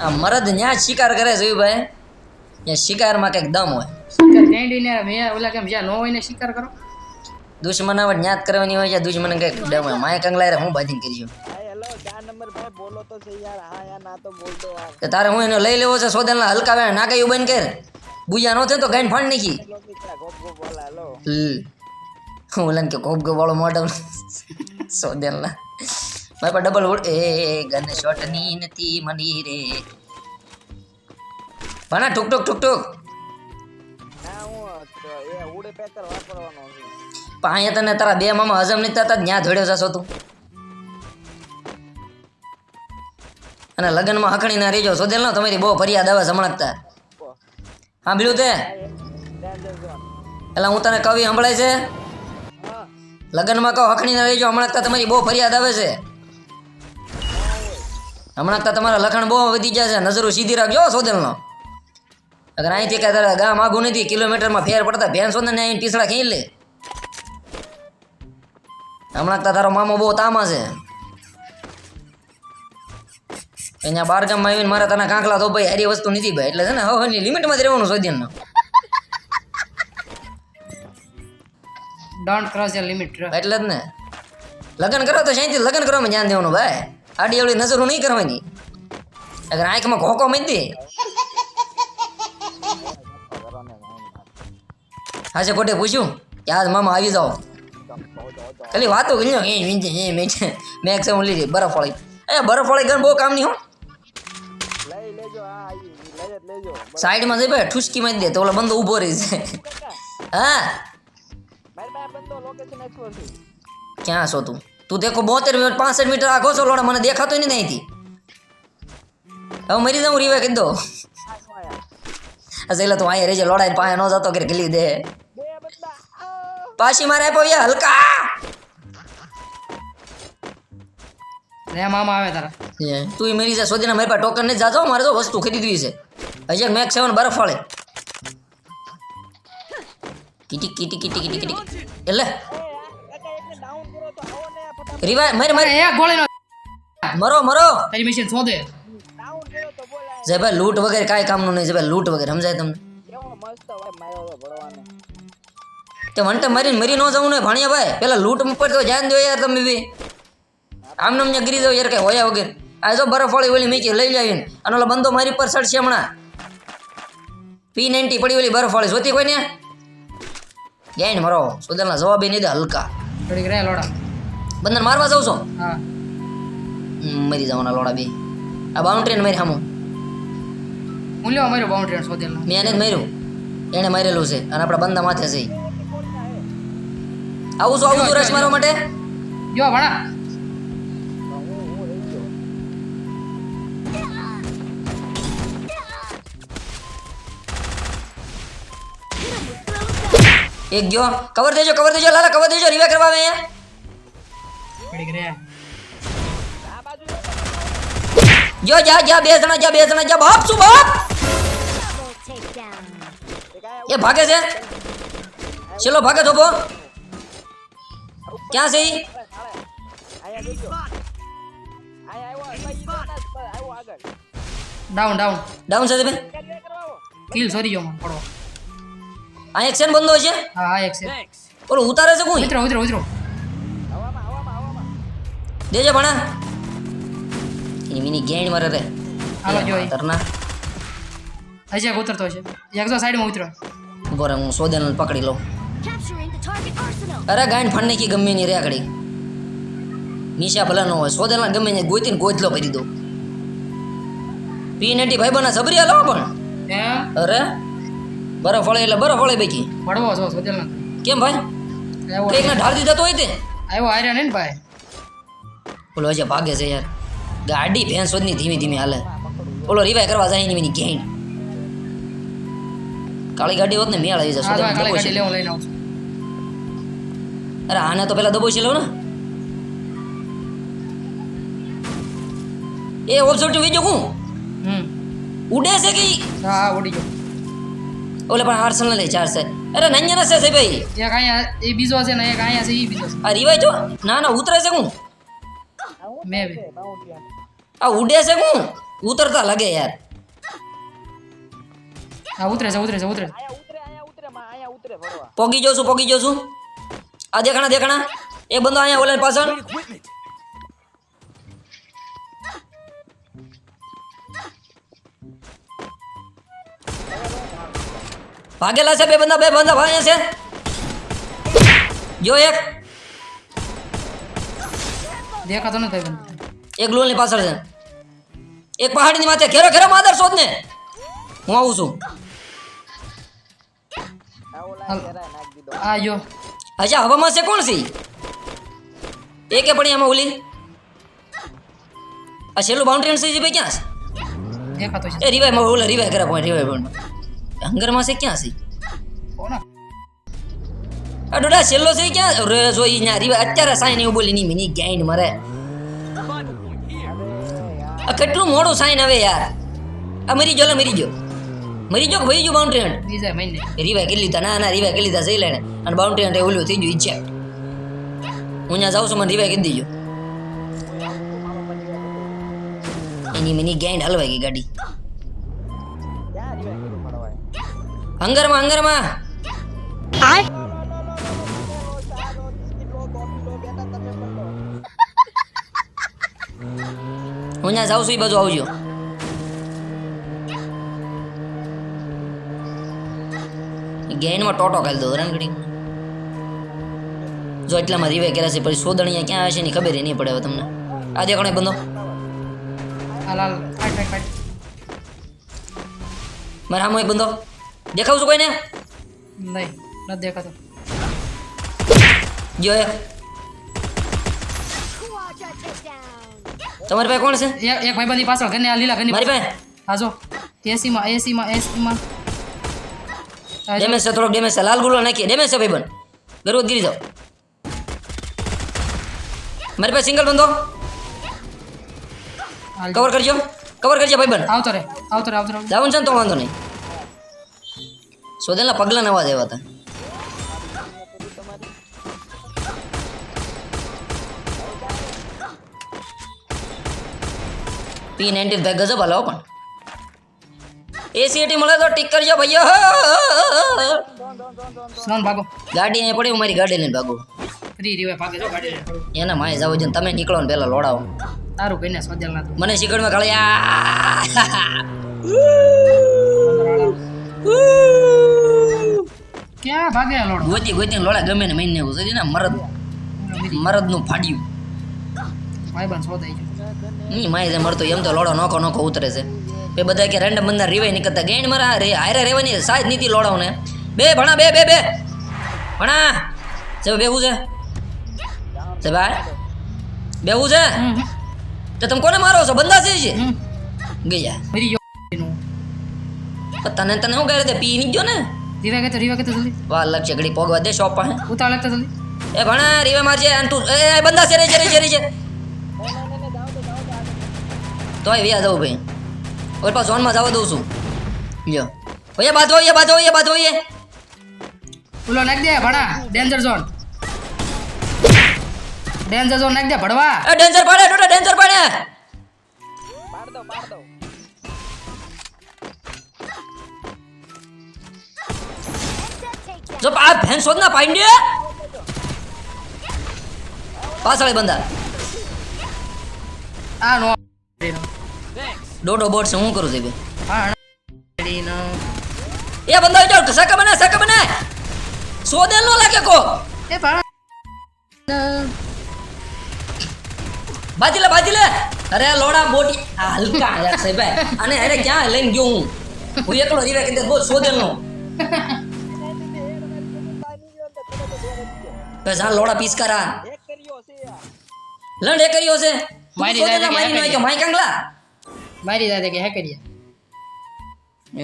આ મરદ ન્યા શિકાર કરે છે ભાઈ ત્યાં શિકારમાં કંઈક દમ હોય. શિકાર ગાંડીને મેં ઓલા કેમ જ્યાં ન હોય ને શિકાર કરો? દુશ્મન આવે ન્યાત કરવાની હોય છે દુશ્મન કંઈક દમ હોય. માય કંગલાય હું બાજીને કરી ભાઈ હેલો ચાર નંબર ભાઈ બોલો તો સહી યાર. હા યાર ના તો બોલ દો યાર તો તારે હું એને લઈ લેવો છે સોદેલના હલકા વેણ નાકે એવું બંધ કર. બુયા નો થયો તો ગાઈને ફાડ નાખી. હું ઓલા કે ગોપ ગોપ વાળો મોઢો સોદેલના. મારી પાસે ડબલ ઉડ એ ગન શોટની નથી મની રે. ભણા ટુક ટુક ટુક ટુક ના પણ અહીંયા તને તારા બે મામા હજમ નહીં થતા ત્યાં ધોડ્યો જશો તું. અને લગ્નમાં હકણી ના રેજો સોદેલ નો તમારી બહુ ફરિયાદ આવે સમણકતા સાંભળ્યું તે? એટલે હું તને કવિ સંભળાય છે? લગ્નમાં કહો હકણી ના રેજો હમણાં તમારી બહુ ફરિયાદ આવે છે. હમણાં તો તમારા લખણ બહુ વધી ગયા છે. નજરો સીધી રાખજો સોદેલનો. અગર અહીંથી કાંઈ તારા ગામ આઘું નથી કિલોમીટરમાં ફેર પડતા ભેન સોદન અહીં પીસડા ખેંચી લે. હમણાં તારો મામો બહુ તામા છે. અહીંયા બાર ગામમાં આવીને મારા તને કાંકલા તો ભાઈ હારી વસ્તુ નથી ભાઈ. એટલે છે ને હવે લિમિટમાં જ રહેવાનું સોદિયનનો ડોન્ટ ક્રોસ લિમિટ એટલે જ ને. લગ્ન કરો તો શાંતિ લગ્ન કરવામાં ધ્યાન દેવાનું ભાઈ. આડી અવળી નજરો નહીં કરવાની. અગર આંખમાં ઘોકો મત દે. હા છે કોટે પૂછ્યું, કે આજ મામા આવી જાઓ. ખાલી વાતો કરી એ વીંજે, એ મેં મેં એક હું લીધી, બરફ વાળી. એ બરફ વાળી ગયો બહુ કામ નહીં હો. સાઈડમાં જઈ ભાઈ ઠુસકી મારી દે, તો ઓલો બંદો ઊભો રહી છે. હા. ક્યાં છો તું? તું દેખો બોતેર મિનિટ પાસઠ મીટર આખો છો લોડા મને દેખાતો નહીં અહીંથી હવે મરી જાઉં રીવા કહી દો આ શું આયા અચ્છા એટલે તું અહીંયા રહેજે લોડાઈને પાસે ન જતો કે ગલી દે બે બંદા આ પાછી મારે આપ્યો યા હલકા ને મામા આવે તારા તું ઈ મરી જા સોદીના મારી પાસે ટોકન નહીં જાજો મારે તો વસ્તુ ખરીદવી છે હજી એક મેક સેવન બરફ વાળે કીટી ને આ ફટાફટ રીવા મારી મારી ગોળીનો મરો મરો. તારી મશીન શોધે. ભાઈ લૂંટ વગેરે કાંઈ કામનું નહીં ભાઈ લૂંટ વગેરે સમજાય તમને? તો વંટે મરીને મરી ન જવું ને ભાણિયા ભાઈ. પેલા લૂંટ ઉપર તો ધ્યાન દો યાર તમે બી. આમ નામ ગીરી જાવ યાર કઈ હોયા વગર. આ જો બરફ વાળી ઓલી મીકી લઈ જાવીને અને ઓલો બંદો મારી પર ચડશે હમણાં. પી નાઇન્ટી પડી ઓલી બરફ વાળી જોતી કોઈ ને? ગયા ને મરો. સુધરના જવાબ નહીં દે હલકા. થોડીક રહે લોડા. બંદર મારવા જાઉં છો? હા. મરી જવાના લોડા બે. આ બાઉન્ડ્રી ને મારી સામું હું લેવા માર્યો બાઉન્ડ્રી શોધેલો. મેં એને જ માર્યું. એણે મારેલું છે અને આપણા બંદા માથે છે. આવું છું આવું છું રસ મારવા માટે? જો ભણા. એક ગયો. કવર દેજો કવર દેજો લાલા કવર દેજો રિવે કરવા આવે અહીંયા. થોડીક રહે જો જા જા બે જણા જા બે જણા જા બાપ શું બાપ? એ ભાગે છે? ચલો ભાગે થોપો ક્યાં છે ડાઉન ડાઉન ડાઉન છે ભાઈ. આવો કિલ સોરી જો મને પડો. આ એક્શન બંધો છે? હા હા એક છે. ઓલો ઉતારે છે કોઈ? ઉતરો ઉતરો ઉતરો. દેજો ભણા. એની ગેણ મરે રે. હાલો જોઈ. તરના હજી ઉતરતો છે. એક જો સાઈડમાં ઉતરો. ઊભો હું સોદેન પકડી લઉં. અરે ગાંઠ ફણને કી ગમે ની રેકડી. નિશા ભલા ન હોય. સોદેલા ગમે ને ગોતીને ગોતલો કરી દો. પી નેટી ભાઈ બના સબરી હાલો પણ. અરે? બરફ વળે એટલે બરફ વળે બેકી. પડવો છો સોધેલ કેમ ભાઈ? કંઈક ના ઢાળ દીધા તો. હોય તે આવ્યો આર્યા ને ભાઈ. ઓલો હજી ભાગે છે યાર. ગાડી ભેંસની ધીમે ધીમે હાલે. ઓલો રિવાય કરવા જાય એની એની ઘેણ. કાળી ગાડી હોત ને મેળ આવી જશે અરે આને તો પેલા દબોચી લઉં ને એ ઓબ્ઝર્વ વીજો હું હમ. ઉડે છે કે હા ઉડી ગયો. ઓલે પણ આર્સનલ લે ચાર છે અરે નંજના છે છે ભાઈ. એક અહીંયા એ બીજો છે ને એક અહીંયા છે એ બીજો છે. આ રિવાય જો ના ના ઉતરે છે હું મેં બી. આ ઉડે છે હું? ઉતરતા લાગે યાર. હા ઉતરે છે ઉતરે છે ઉતરે. આયા ઉતરે આયા ઉતરે માં આયા ઉતરે ભરવા. પોગી જાઉં છું પોગી જાઉં છું. આ દેખાણા દેખાણા. એ બંદો અહીંયા ઓલા પાછળ. ભાગેલા છે બે બંદા બે બંદા ભાગ્યા છે. જો એક. દેખાતો ન ભાઈ એક લોલની પાછળ છે. એક પહાડીની માથે ઘેરો ઘેરો માદર શોધ ને હું આવું છું. આયો અચ્છા હવામાં છે કોણ સી એ કે પડી એમાં ઓલી. આ છેલ્લું બાઉન્ડ્રી છે ભાઈ ક્યાં છે? દેખાતો છે. એ રિવાયમાં ઓલા રિવાય કરે પોઈન્ટ રિવાય પોઈન્ટ હંગરમાં છે ક્યાં છે? કોણ? આ ડોડા છેલ્લો છે ક્યાં? રે જો ઈ ન્યા રીવા અત્યારે સાઈન એવું બોલી ની મિની ગાઈન્ડ મરે. આ કેટલું મોડું સાઈન હવે યાર. આ મરી જો લે મરી ગયો. મરી જો ભાઈ ગયો બાઉન્ડ્રી હંડ રીવા રિવાય લીધા? ના ના રીવા કરી લીધા? સહી લેણે અને બાઉન્ડ્રી હંડ ઓલું થઈ ગયું ઈચ્છા. હું ત્યાં જાઉં છું મને રીવા કરી દીજો. એની મિની ગાઈન્ડ હલવાઈ ગઈ ગાડી. હંગરમાં હંગરમાં. હંગરમાં હું ત્યાં જાઉં છું એ બાજુ આવજો. ગેઇનમાં ટોટો ખાલી દો રણગડી જો એટલામાં રીવે કર્યા છે પછી સોદણીયા ક્યાં હશે ની ખબર નહીં પડે હવે તમને. આ દેખો એ બંધો. મારા આમાં બંધો. દેખાવું છું કોઈને? નહીં નથી દેખાતો. જો તમારી પાસે કોણ છે? એક એક ભાઈબંધી પાછળ ઘરની આ લીલા ઘરની મારી પાસે? હા જો. એસીમાં એસી માં ડેમેજ છે થોડોક ડેમેજ છે. લાલ ગુલો નાખીએ. ડેમેજ છે ભાઈબંધ. ગરવત ગીરી જાઓ. મારી પાસે સિંગલ બંધો? કવર કરજો. કવર કરજો ભાઈબંધ. આવતો રે. આવતો રે આવતો રે. જાવું છે ને તો વાંધો નહીં. સોદેલા પગલા નવા દેવા હતા. પી નાઇન્ટીન ભાઈ ગજબ હાલો પણ. એસીએટી મળે તો ટીક કરજો ભાઈઓ. ભાગો. ગાડી અહીંયા પડી હું મારી ગાડી લઈને ભાગો. ફ્રી રીવે ભાગે જો ગાડી. એના માય જાવ છે તમે નીકળો ને પહેલા લોડાવો. તારું કહીને સોજલ ના મને શીખડમાં કાળિયા ક્યાં ભાગે લોડો? ગોતી ગોતી લોડા ગમે ને મહિને એવું ને મરદ મરદનું ફાડ્યું ભાઈબંધ શોધાઈ ગયો. ની માય જે મળતો એમ તો લોડો નોખો નોખો ઉતરે છે. બે બધા કે રેન્ડમ બંદા રીવાય નીકળતા ગેણ મારા રે હારે રેવાની સાજ નીતિ લોડાવને. બે ભણા બે બે બે. ભણા છે બેવું છે. ભાઈ બેવું છે? તો તમે કોને મારો છો? બંદા છે? ગયા. તને તને શું કહે પી ની ગયો ને? રીવા કે તો રીવે કે તો જલ્દી. વા લગ છે ઘડી પોગવા દે શોપ પાસે. ઉતાર લાગતા જલ્દી. એ ભણા રીવા મારજે અને તું એ એ, બંદા છે રે છે રે છે છે તોય વ્યા જાઉં ભાઈ. ઓર પાછો ઝોનમાં જવા દઉં છું. લ્યો. ઓય બાજુ ઓય બાજુ ઓય બાજુ ઓય ઓલો નાખ દે ભણા. ડેન્જર ઝોન ડેન્જર ઝોન નાખ દે ભડવા એ ડેન્જર પડે ડોડા ડેન્જર પડે. માર દો માર દો જો આ ભેન શોધ ના પાઈન્ડે પાછળ બંદા આ નો ડોડો બોટ છે હું કરું છે બે હા એ બંદા જો સકા બના સકા બના સોદેલ નો લાગે કો. એ ભણા બાજી લે બાજી લે. અરે લોડા બોટી આ હલકા યાર સાહેબ અને અરે ક્યાં લઈને ગયો હું? હું એકલો રીવે કે બોલ સોદેલ નો. પેસા લોડા પીસ કરા. એક કર્યો છે આ. લંડ એ કર્યો છે. મારી નાખ્યો મારી નો કે કે માઈ કાંગલા? મારી દાદા કે હે કરીએ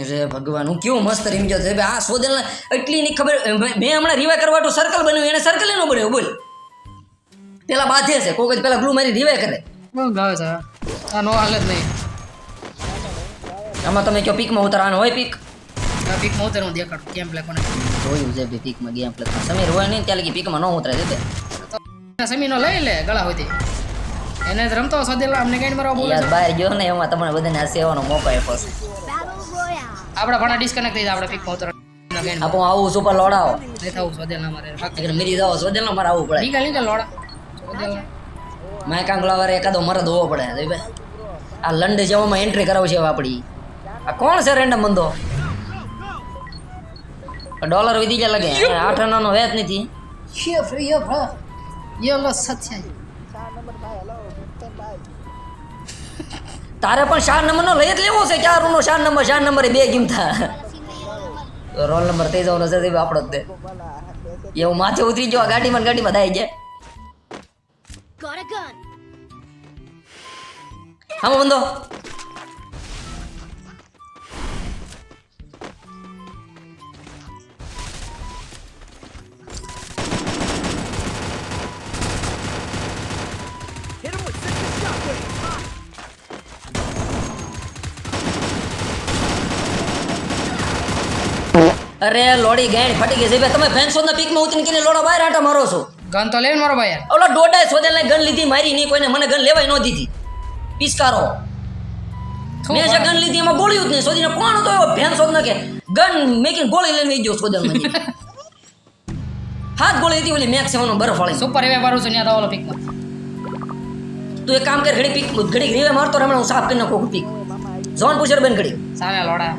અરે ભગવાન હું કેવું મસ્ત રીમજો છે. આ સોદેલ એટલી ની ખબર મેં હમણાં રિવાય કરવાટું સર્કલ બન્યું એને સર્કલ એનો બન્યો બોલ. પેલા બાધે છે કોઈ પેલા ગ્લુ મારી રિવાય કરે. બહુ ગાવે છે આ નો હાલ જ નહીં. આમાં તમે કયો પીકમાં ઉતરવાનો હોય પીકમાં ઉતર હું દેખાડું કેમ પ્લે કોને. જોયું છે ભઈ પીકમાં ગેમ પ્લે સમીર હોય નહીં ત્યાં લગી પીકમાં ન ઉતરે છે સમીર નો લઈ લે ગળા હોય એને જ રમતો સોદેલા અમને કઈ મારવા બોલે યાર બહાર ગયો ને એમાં તમને બધાને આ સેવાનો મોકો આપ્યો છે. Battle ભણા ડિસ્કનેક્ટ થઈ જાય આપણે પીક ઉતર આપો આવું સુપર લોડાવો. નહીં થવું સોદેલા મારે. એકર મેરી જાઓ સોદેલનો મારે આવવું પડે. નીકળ નીકળ લોડા. સોદેલા મેં કાંગલા વારે એકાદો મરદ હોવો પડે ભાઈ આ લંડ જેવામાં એન્ટ્રી કરાવશે છે આપણી આ કોણ છે રેન્ડમ બંદો ડોલર વધી ગયા લાગે. આઠ નો વેચ નથી. યે ફ્રી યે ભા યે લો સત્ય તારે પણ ચાર નંબરનો લઈ જ લેવો છે ચાર રૂમનો ચાર નંબર? ચાર નંબરે બે ગીમથા રોલ નંબર થઈ જવાનો છે આપણો જ તે. ભલા એવું માથે ઉતરી ગયો આ ગાડીમાં ગાડીમાં થાય જાય Got હા બંધો. અરે લોડી ગેણ ફટી ગઈ છે. તમે ફેન્સો ના પીકમાં ઉતરીને કરીને લોડા બહાર આટા મારો છો. ગન તો લેન મારો ભાઈ ઓલો ઓલો સોદે લઈ ગન લીધી મારી નહીં કોઈને મને ગન લેવાય ન દીધી. પિસ્કારો મેં જે ગન લીધી એમાં ગોળી જ નહીં. સોદીને કોણ હતો એવો ભેન ન કે ગન મેકીને ગોળી લઈને વહી ગયો મને હાથ ગોળી હતી ઓલી મેક્સ સેવનનો બરફ વાળી સુપર એવે મારું છું ત્યાં ઓલો પીકમાં. તું એક કામ કર ઘડી પીક ઘડી રીવે મારતો રમણ હું સાફ કરી નાખું પીક. ઝોન પૂછર બેન ઘડી સામે લોડા.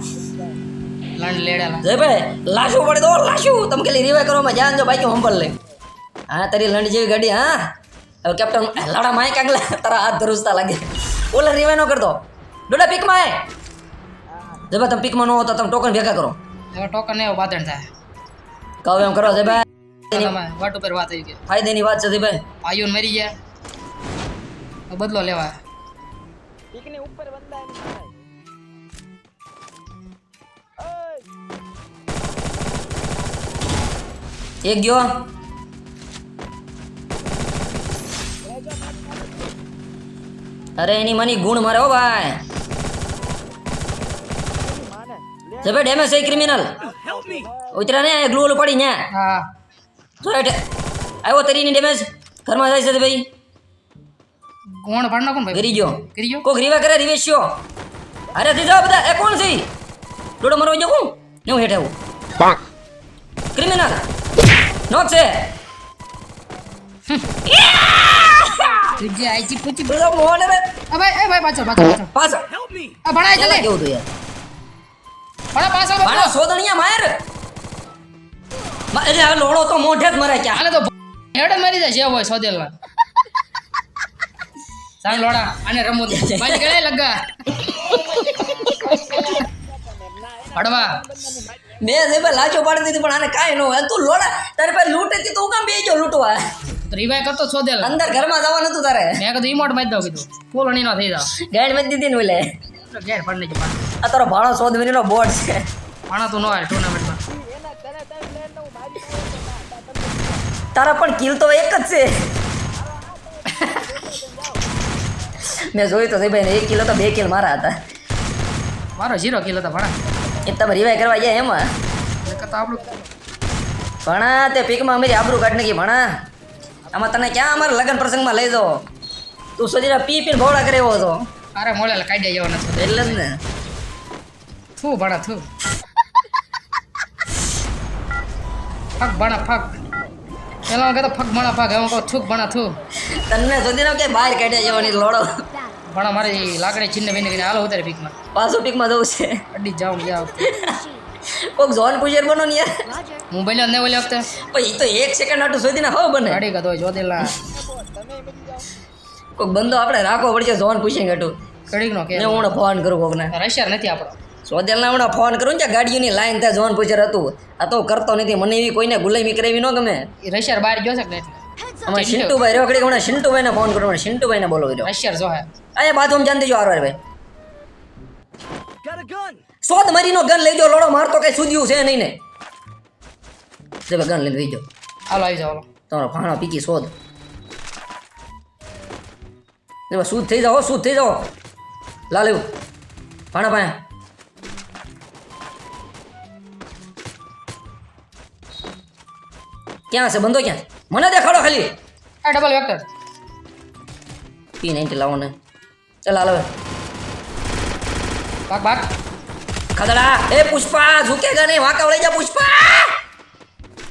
લંડ લેડેલા. જય ભાઈ લાશું પડે તો લાશું. તમે કે રીવે કરવામાં જાન જો બાઈક હંભળ લે. હા તારી લંડ જેવી ગાડી હા. હવે કેપ્ટન લાડા માય કાંગલે તારા હાથ ધરુસતા લાગે. ઓલા રિવાય ન કરતો. ડોડા પીકમાં આય જય ભાઈ તમે પીકમાં ન હો તો તમે ટોકન ભેગા કરો. હવે ટોકન ને એવું બાદણ થાય. કહો એમ કરો જય ભાઈ. વાટ ઉપર વાત આવી ગઈ. ફાયદાની વાત છે જય ભાઈ. ભાઈઓ મરી ગયા. બદલો લેવા પીકની ઉપર એક ગયો. અરે એની મની ગુણ મારે હો ભાઈ. જબે ભાઈ ડેમેજ છે ક્રિમિનલ ઉતરા ને ગ્લુ ઓલું પડી ને હા. જો એટલે આવ્યો તરીની ડેમેજ ઘરમાં જાય છે તે ભાઈ. કોણ ભાડ નાખો ભાઈ. ગરી ગયો. કરી ગયો. કોક રીવા કરે રિવેશ્યો અરે થી જાવ બધા એ કોણ છે? ડોડો મરવા જો હું? ને હું હેઠે આવું. ક્રિમિનલ છે તુજે આઈચી પૂછી બધો મોહન રે અ ભાઈ એ ભાઈ પાછો પાછો પાછો પાછા આ ભણાય ચાલે કેવું તું યાર ભણા પાછો મારો સોદણિયા માર અરે આ લોડો તો મોઢે જ મરે ક્યાં આને તો હેડ જ મારી જાય છે હોય સોદેલના સામે લોડા આને રમો દે ભાઈ ગળે લગા હડવા મેં ભાઈ લાચો પાડી દીધી પણ આને કાંઈ ન હોય. તું લોડા તારે પાસે લૂંટ હતી તું કામ બેજો લૂંટવા? રિવાય કરતો સોદેલ અંદર ઘરમાં જવા નતું તારે. મેં કીધું ઇમોટ મારી દઉં કીધું. ફૂલ અણીનો થઈ જાવ. ગાઈડ મારી દીધી ને ઓલે. ઘેર ફળ નહીં આ તારો ભાણો સોદ મિનિટનો બોર્ડ છે. ભાણો તું ન આવે ટુર્નામેન્ટમાં નું તારા પણ કિલ તો એક જ છે. મેં જોયું તો ભાઈ એક કિલો તો બે કિલ મારા હતા. મારો ઝીરો કિલો તો ભણા. એ તમે રિવાય કરવા જાય એમાં ભણા તે પીકમાં અમારી આબરૂ કાઢ નાખી ભણા. આમાં તને ક્યાં અમારા લગ્ન પ્રસંગમાં લઈ દો તું સોજીના પી પીને ભોળા કરે એવો હતો અરે મોડેલ કાઢી જવાના છો. એટલે જ ને. થું ભણા થું. ફક ભણા ફક. પેલા કહેતો ફક ભણા ફક. હવે કહું થૂક ભણા થું. તને સોજીનો કે બહાર કાઢ્યા જવાની લોડો. Battle. ભણા મારી લાકડી છીનને બેને કહીને હાલો ઉતારે પીકમાં. પાછું પીકમાં જવું છે. અડી જાઉં ગયા કોક ઝોન પૂછેર બનો ને યાર. હું બન્યો ને ઓલી વખતે? પછી તો એક સેકન્ડ આટું સુધી ના હો બને. ગાડી ગયો જોદેલા કોક બંદો આપણે રાખવો પડશે ઝોન પૂછીને ઘટું કડીક નો કે. હું ફોન કરું કોકને. રશિયાર નથી આપણો. સોદેલના હમણાં ફોન કરું ને ગાડીઓની લાઈન ત્યાં ઝોન પૂછેર હતું. આ તો કરતો નથી મને એવી કોઈને ગુલામી કરાવી ન ગમે. રશિયાર બહાર Heads up. અમારે શિન્ટુભાઈ રહ્યો. ઘડીક હમણાં શિન્ટુભાઈને ફોન કરો હમણાં શિન્ટુભાઈને બોલો રહ્યો. રશિયાર જો હે. અહીંયા બાથરૂમ જાન દેજો આરવાર ભાઈ. સોદ મરીનો ગન લઈ જાઓ. લોડો મારતો કઈ સુધ્યું છે નહીં ને? જે ગન લઈને લઈ જાઓ. હાલો આવી જાઓ તમારો ફાણો પીકી સોદ. જેવા શુદ્ધ થઈ જાઓ શુદ્ધ થઈ જાઓ. લા લેવું ફાણા પાયા ક્યાં છે? બંધો ક્યાં મને દેખાડો ખાલી. આ ડબલ વેક્ટર પી નાઇન્ટી લાવો ને. ચાલ હાલ હવે. ભાગ ભાગ ખદડા એ પુષ્પા ઝુકેગા નહીં. વાંકા વળી જા પુષ્પા.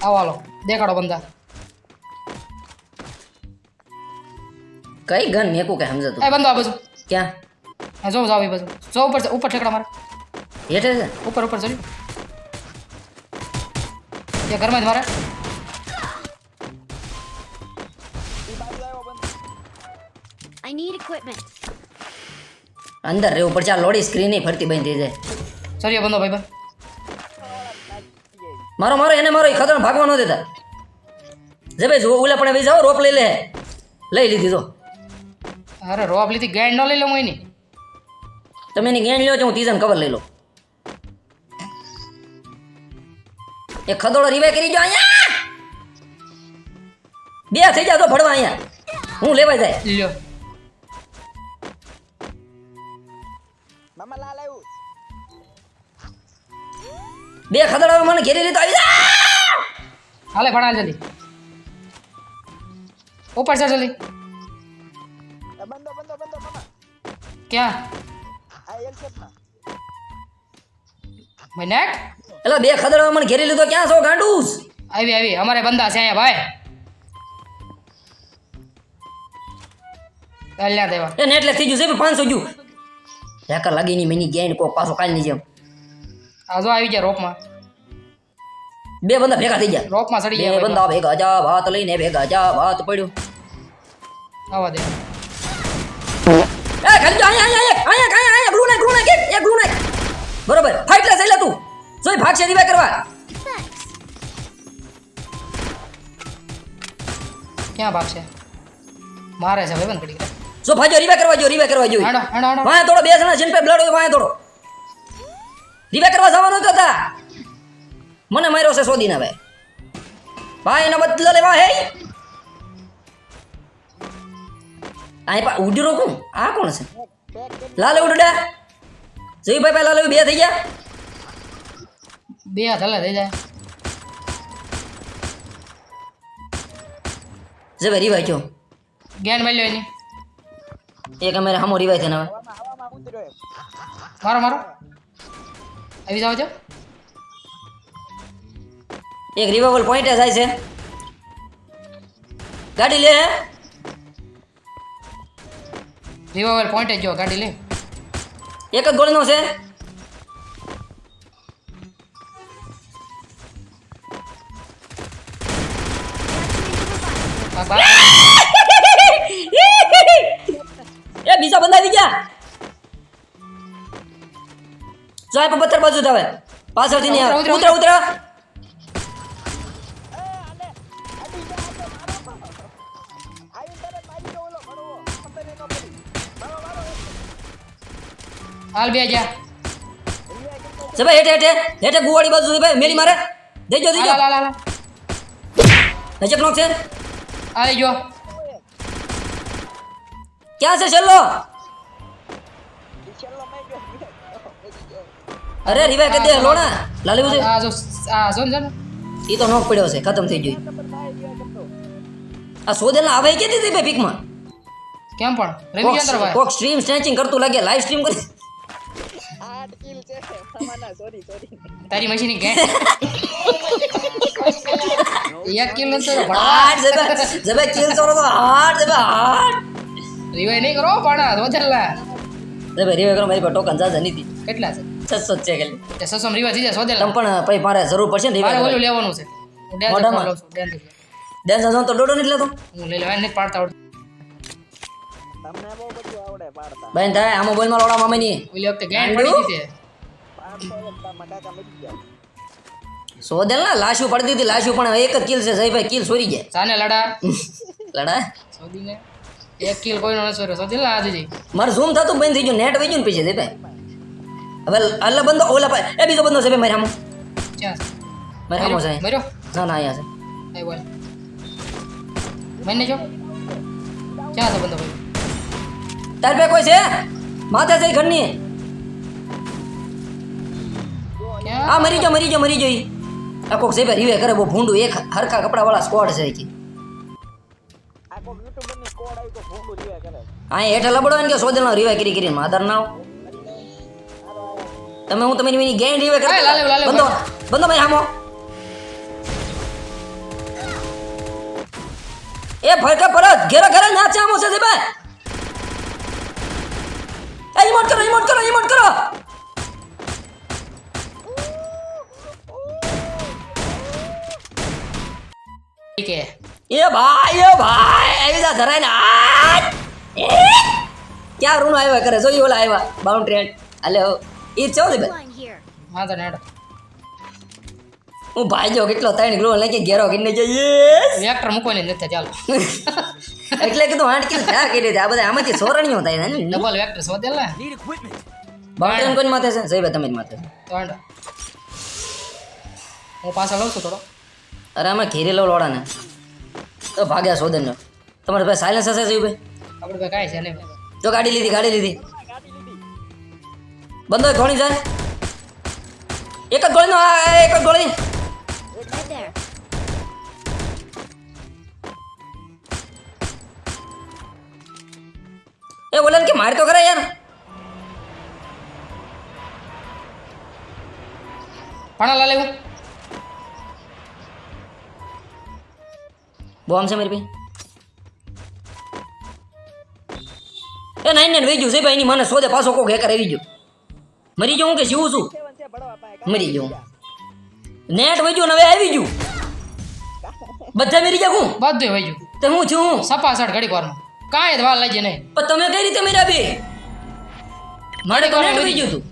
આવો હાલો. દેખાડો બંદા કઈ ગન મેકું કઈ સમજતું એ બંદો આ બાજુ. ક્યાં? હા જો જાવ એ બાજુ. જો ઉપર ઉપર ઠેકડા મારે. હેઠે ઉપર ઉપર ચડ્યું એ ઘરમાં જ મારે. Equipment. અંદર રહેવું પડશે. આ લોડી સ્ક્રીન નહીં ફરતી બંધ થઈ જાય. ચડીએ બંધો ભાઈ મારો મારો એને મારો એ ખતરો ભાગવા ન દેતા. જે ભાઈ જુઓ ઓલા પણ જાઓ રોપ લઈ લે. લઈ લીધી તો અરે રોપ લીધી ગાઈડ ન લઈ લઉં એની. તમે એની ગેણ લ્યો છો હું તીજન કવર લઈ લો એ ખદોડો રિવે કરી જો અહીંયા. બે થઈ જાય તો ભડવા અહીંયા. હું લેવાય જાય. લ્યો. બે ખદડા મને ઘેરી લીધો આવી જા! હાલે ભણા જલ્દી. ઉપર ચડ જલ્દી. બંધો બંધો બંધો મામા ક્યાં? આ એલ શેપમાં. એટલે બે ખદડા મને ઘેરી લીધો ક્યાં છો ગાંડુસ? આવી આવી. અમારે બંદા છે અહીંયા ભાઈ. કલ્યા દેવા. એ નેટ લે થઈ ગયું છે પાંચસો ગયું. હેકર લાગી ની મિની ગેન કોક પાછો કાલની જેમ. આ જો આવી ગયા રોપમાં. બે બંદા ભેગા થઈ ગયા. રોપમાં ચડી ગયા બે બંદા ભેગા જા ભાત લઈને ભેગા જા ભાત પડ્યું. આવા દે. એ ખાલી આયા આયા આયા આયા આયા ગ્લુ નાખ ગ્લુ નાખ એક ગ્લુ નાખ બરોબર ફાઈટ લે જઈ લે તું. જોઈ ભાગશે રિવાય કરવા. ક્યાં ભાગશે? મારે છે ભાઈ બંધ પડી ગયા. જો ભાજો રિવાય કરવા જો રિવાય કરવા જો હાડો હાડો હાડો. વાયા થોડો બે જણા જીન પે બ્લડ હોય વાયા થોડો રિવાય કરવા જવાનું તો તા મને માર્યો છે શોધીને હવે. ભાઈ એનો બદલો લેવા હે. આ પા ઉડી રોકું? આ કોણ છે? લાલ ઉડડા. જઈ ભાઈ પહેલા લાલ બે થઈ ગયા? બે થલા થઈ જાય. જે ભાઈ રિવાય જો. ગેન મળ્યો એની. એક અમારે હમો રિવાય થઈને હવે. મારો મારો. આવી જાવ છો એક રિવાઇવલ પોઈન્ટ જાય છે. ગાડી લે રિવાઇવલ પોઈન્ટ જો ગાડી લે. એક જ ગોળનો છે. એ બીજા બંધાવી આવી ગયા. જો આ પથ્થર બાજુ જ આવે પાછળથી નહીં આવે. ઉતરો, ઉતરા ઉતરો. ઉતરા આવી તરત મારી ગયો ઓલો ભણવો ખબર ન પડી મારો મારો હાલ બે જા છે ભાઈ હેઠે હેઠે હેઠે ગુવાડી બાજુ છે ભાઈ મેરી. મારે દેજો દેજો હાલ હાલ હાલ નજક નો છે? હાલ જો. ક્યાં છે છેલ્લો છેલ્લો? અરે રિવાય કરી દે લોણા. લાલી બુજી આ જો આ જો ને ઈ તો નોક પડ્યો છે ખતમ થઈ ગયું. આ સોદેલા આવે કે દીધી ભાઈ પીકમાં કેમ પણ? રમી અંદર ભાઈ. કોક સ્ટ્રીમ સ્નેચિંગ કરતું લાગે લાઈવ સ્ટ્રીમ કરી. આઠ કિલ છે. મામાના સોરી સોરી તારી મશીન ગેંગ એક કિલ તો આઠ જબે જબે કિલ તો આઠ જબે આઠ રિવાઈ નહીં કરો પણ વધેલા જબે રિવે કરો મારી પર ટોકન જાજા નીતિ કેટલા છે? 600 છે ખાલી તે સસમ રિવા થઈ જાય તમ સોદેલા પણ પછી મારે જરૂર પડશે ને મારે ઓલું લેવાનું છે. મોઢામાં? ડેન્સ ડેન્સ તો ડોડો નથી લેતો? હું લઈ લેવા નથી પાડતા આવડે તમને બહુ બધું આવડે પાડતા. બેન થાય આમાં બોલમાં લોડા મામાની ઓલી વખતે ગેંગ પડી હતી પાડતો સોદેલ ના લાશું પડી દીધી લાશુ પણ એક જ કિલ છે જયભાઈ કિલ સોરી ગયા. સાને લડા. લડા? સોદીને એક કિલ કોઈનો ન સોર્યો. સોદેલા આજે જઈ. મારે ઝૂમ થતું બંધ થઈ ગયું નેટ વહી ગયું ને પીછે જયભાઈ હવે અલ્લા બંદો ઓલા ભાઈ. એ બીજો બંદો છે ભાઈ મારે હામો. ક્યાં છે. મર્યો ના ના અહીંયા છે. આઈ બોલ. મને જો. ક્યાં છે બંદો ભાઈ. તાર પે કોઈ છે? માથે છે ઘરની. આ મરી ગયો મરી ગયો મરી ગયો. આ કોક છે રીવે કરે બહુ ભૂંડું. એક હરખા કપડા વાળા સ્કોડ છે કે આ કોક યુટ્યુબરની કોડ આવી તો ફોન રીવે કરે. આ હેઠે લબડો ને કે સોદેલનો રીવા કરી કરીને માદર ના. તમે હું તમે એની એ, લાલે, લાલે, બંધો બંધો ભાઈ હામો. એ ફરકા પરત ઘેરા ઘેરા નાચે આમો છે ભાઈ એ ઈમોટ કરો ઈમોટ કરો ઈમોટ કરો. એ ભાઈ એ ભાઈ આવી જા ધરાય ને! ક્યાં રૂનો આવ્યા કરે? જોઈ ઓલા આવ્યા બાઉન્ડ્રી હાલે. હો. ચો છો ને ભાઈ Line here. વાંધો હું ભાઈ જો કેટલો ત્રણ ગ્લો લઈ ઘેરો કરીને યસ વેક્ટર મૂકવાની જ નથી ચાલો. એટલે કીધું હાંટ કિલો ક્યાં કરી દે આ બધા આમાંથી સોરણીઓ થાય ને? ડબલ વેક્ટર શોધેલ ને બાઉન્ડ્રી કોણ માથે છે? સહી ભાઈ તમે જ માથે છે. હું પાછળ લઉં છું થોડો. અરે આમાં ઘેરી લો લોડાને. તો ભાગ્યા સોદન નો. તમારે ભાઈ સાયલન્સ હશે સહી ભાઈ આપણે ભાઈ કાંઈ છે નહીં. તો ગાડી લીધી ગાડી લીધી. બંધો ગોળી જાય. એક જ ગોળીનો એક જ ગોળી. એ બોલે કે મારે તો કરે યાર. પાણા લા લેવું બોમ્બ છે મારી ભાઈ એ નાઈન નાઈન વહી ગયું છે ભાઈ એની મને શોધે પાછો કોક હેકર આવી ગયો. મરી જાઉં હું કે જીવું છું? પાસે મરી ગયો નેટ વહી ગયું ને હવે આવી ગયું. બધા મરી જાઉં હું બધું વહી ગયું તો હું છું? હું સપાસડ ઘડી વારમાં. કાંઈ જ વાર લાગી નહીં. પણ તમે કઈ રીતે મર્યા બે? મારે કોને વહી ગયું તું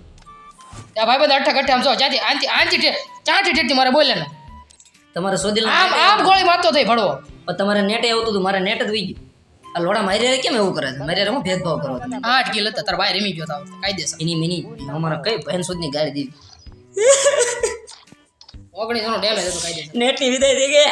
ત્યાં ભાઈ બધા અઠા કઠ્ઠા આમ જો જાતી આંથી આંતી ઠે ચાંથી ઠેઠથી મારે બોલે ને. તમારે સોદિલ આમ આમ ગોળી મારતો થઈ ભડવો પણ તમારે નેટ આવતું હતું મારે નેટ જ વહી ગયું. આ લોડા મારી રે કેમ એવું કરે છે? મારી હું ભેદભાવ કરો? આઠ કિલો હતા તારા ભાઈ રેમી ગયો હતા કાયદેસર એની મિની અમારા કઈ ભેન સુધની ગાડી દીધી? ઓગણીસો નો ડેમેજ હતું કાયદેસર નેટની વિદાય થઈ ગઈ!